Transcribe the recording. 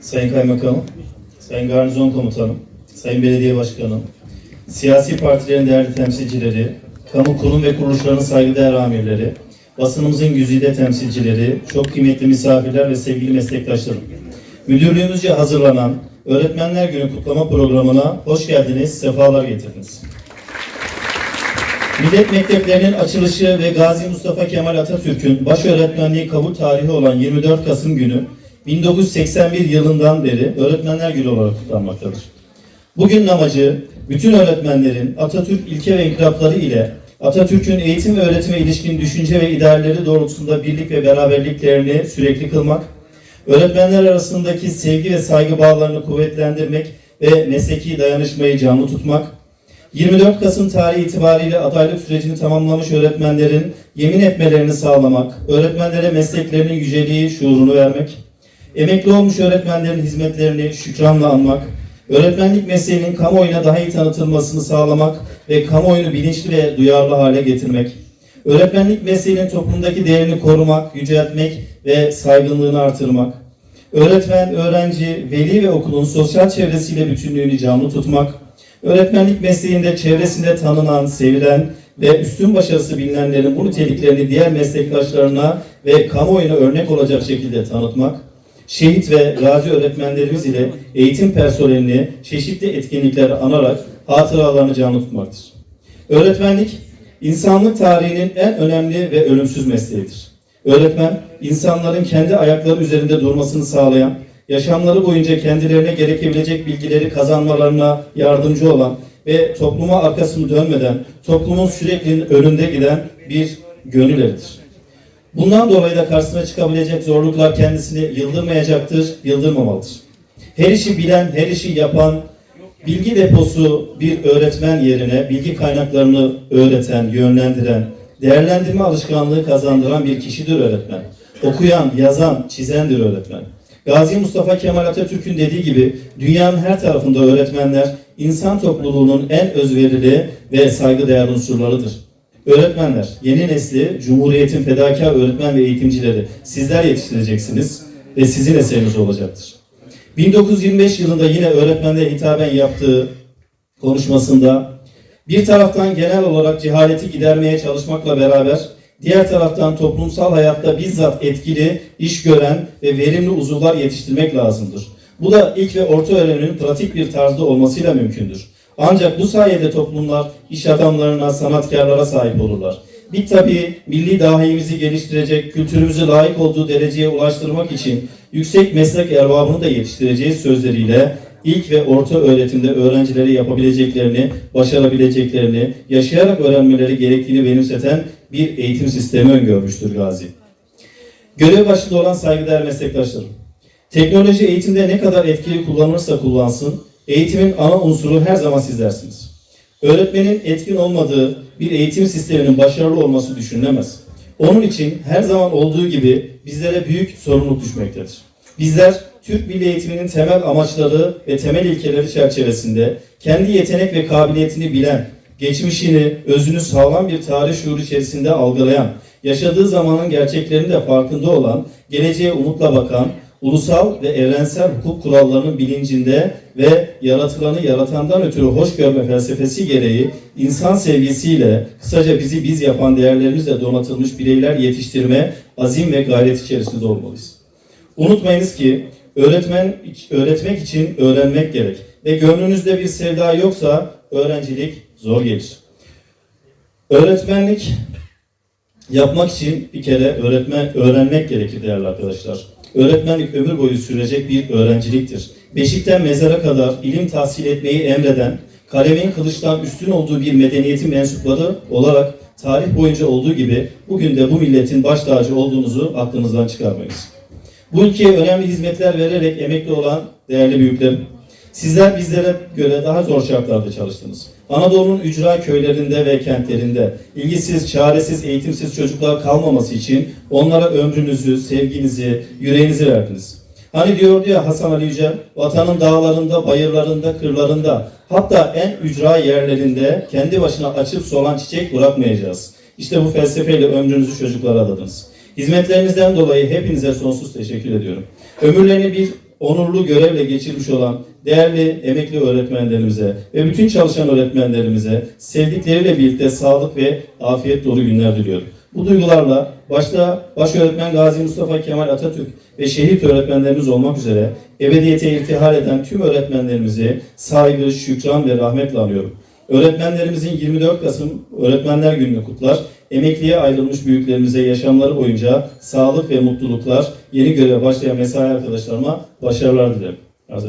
Sayın Kaymakamım, Sayın Garnizon Komutanım, Sayın Belediye Başkanım, siyasi partilerin değerli temsilcileri, kamu kurum ve kuruluşlarının saygıdeğer amirleri, basınımızın güzide temsilcileri, çok kıymetli misafirler ve sevgili meslektaşlarım. Müdürlüğümüzce hazırlanan Öğretmenler Günü kutlama programına hoş geldiniz, sefalar getirdiniz. Millet Mekteplerinin açılışı ve Gazi Mustafa Kemal Atatürk'ün baş öğretmenliği kabul tarihi olan 24 Kasım günü 1981 yılından beri Öğretmenler Günü olarak kutlanmaktadır. Bugünün amacı bütün öğretmenlerin Atatürk ilke ve inkılapları ile Atatürk'ün eğitim ve öğretime ilişkin düşünce ve idealleri doğrultusunda birlik ve beraberliklerini sürekli kılmak, öğretmenler arasındaki sevgi ve saygı bağlarını kuvvetlendirmek ve mesleki dayanışmayı canlı tutmak, 24 Kasım tarihi itibariyle adaylık sürecini tamamlamış öğretmenlerin yemin etmelerini sağlamak, öğretmenlere mesleklerinin yüceliği şuurunu vermek, emekli olmuş öğretmenlerin hizmetlerini şükranla anmak, öğretmenlik mesleğinin kamuoyuna daha iyi tanıtılmasını sağlamak ve kamuoyunu bilinçli ve duyarlı hale getirmek, öğretmenlik mesleğinin toplumdaki değerini korumak, yüceltmek ve saygınlığını artırmak, öğretmen, öğrenci, veli ve okulun sosyal çevresiyle bütünlüğünü canlı tutmak, öğretmenlik mesleğinde çevresinde tanınan, sevilen ve üstün başarısı bilinenlerin bu niteliklerini diğer meslektaşlarına ve kamuoyuna örnek olacak şekilde tanıtmak, şehit ve gazi öğretmenlerimiz ile eğitim personelini çeşitli etkinlikler anarak hatıralarını canlı tutmaktır. Öğretmenlik, insanlık tarihinin en önemli ve ölümsüz mesleğidir. Öğretmen, insanların kendi ayakları üzerinde durmasını sağlayan, yaşamları boyunca kendilerine gerekebilecek bilgileri kazanmalarına yardımcı olan ve topluma arkasını dönmeden toplumun sürekli önünde giden bir gönül eridir. Bundan dolayı da karşısına çıkabilecek zorluklar kendisini yıldırmayacaktır, yıldırmamalıdır. Her işi bilen, her işi yapan, bilgi deposu bir öğretmen yerine bilgi kaynaklarını öğreten, yönlendiren, değerlendirme alışkanlığı kazandıran bir kişidir öğretmen. Okuyan, yazan, çizendir öğretmen. Gazi Mustafa Kemal Atatürk'ün dediği gibi dünyanın her tarafında öğretmenler insan topluluğunun en özverili ve saygıdeğer unsurlarıdır. Öğretmenler, yeni nesli Cumhuriyet'in fedakar öğretmen ve eğitimcileri sizler yetiştireceksiniz ve sizin eseriniz olacaktır. 1925 yılında yine öğretmenlere hitaben yaptığı konuşmasında bir taraftan genel olarak cehaleti gidermeye çalışmakla beraber diğer taraftan toplumsal hayatta bizzat etkili, iş gören ve verimli uzuvlar yetiştirmek lazımdır. Bu da ilk ve orta öğrenimin pratik bir tarzda olmasıyla mümkündür. Ancak bu sayede toplumlar iş adamlarına, sanatkarlara sahip olurlar. Bir tabi milli dahimizi geliştirecek, kültürümüzü layık olduğu dereceye ulaştırmak için yüksek meslek erbabını da yetiştireceğiz sözleriyle ilk ve orta öğretimde öğrencilere yapabileceklerini, başarabileceklerini, yaşayarak öğrenmeleri gerektiğini benimseten bir eğitim sistemi öngörmüştür Gazi. Görev başında olan saygıdeğer meslektaşlarım. Teknoloji eğitimde ne kadar etkili kullanılırsa kullansın, eğitimin ana unsuru her zaman sizlersiniz. Öğretmenin etkin olmadığı bir eğitim sisteminin başarılı olması düşünülemez. Onun için her zaman olduğu gibi bizlere büyük sorumluluk düşmektedir. Bizler Türk Milli Eğitiminin temel amaçları ve temel ilkeleri çerçevesinde kendi yetenek ve kabiliyetini bilen, geçmişini, özünü sağlam bir tarih şuuru içerisinde algılayan, yaşadığı zamanın gerçeklerinin de farkında olan, geleceğe umutla bakan, ulusal ve evrensel hukuk kurallarının bilincinde ve yaratılanı yaratandan ötürü hoş görme felsefesi gereği insan sevgisiyle kısaca bizi biz yapan değerlerimizle donatılmış bireyler yetiştirme azim ve gayret içerisinde olmalıyız. Unutmayınız ki öğretmen öğretmek için öğrenmek gerek ve gönlünüzde bir sevda yoksa öğrencilik zor gelir. Öğretmenlik yapmak için bir kere öğretmen öğrenmek gerekir değerli arkadaşlar. Öğretmenlik ömür boyu sürecek bir öğrenciliktir. Beşikten mezara kadar ilim tahsil etmeyi emreden, kalemin kılıçtan üstün olduğu bir medeniyetin mensupları olarak tarih boyunca olduğu gibi bugün de bu milletin baş tacı olduğunuzu aklınızdan çıkarmayız. Bu ülkeye önemli hizmetler vererek emekli olan değerli büyüklerim, sizler bizlere göre daha zor şartlarda çalıştınız. Anadolu'nun ücra köylerinde ve kentlerinde ilgisiz, çaresiz, eğitimsiz çocuklar kalmaması için onlara ömrünüzü, sevginizi, yüreğinizi verdiniz. Hani diyordu ya Hasan Ali Yücel, vatanın dağlarında, bayırlarında, kırlarında, hatta en ücra yerlerinde kendi başına açıp solan çiçek bırakmayacağız. İşte bu felsefeyle ömrünüzü çocuklara adadınız. Hizmetlerinizden dolayı hepinize sonsuz teşekkür ediyorum. Ömürlerini bir onurlu görevle geçirmiş olan değerli emekli öğretmenlerimize ve bütün çalışan öğretmenlerimize sevdikleriyle birlikte sağlık ve afiyet dolu günler diliyorum. Bu duygularla başta baş öğretmen Gazi Mustafa Kemal Atatürk ve şehit öğretmenlerimiz olmak üzere ebediyete irtihal eden tüm öğretmenlerimizi saygı, şükran ve rahmetle anıyorum. Öğretmenlerimizin 24 Kasım Öğretmenler Günü'nü kutlar. Emekliye ayrılmış büyüklerimize yaşamları boyunca sağlık ve mutluluklar, yeni göreve başlayan mesai arkadaşlarıma başarılar dilerim. Arz.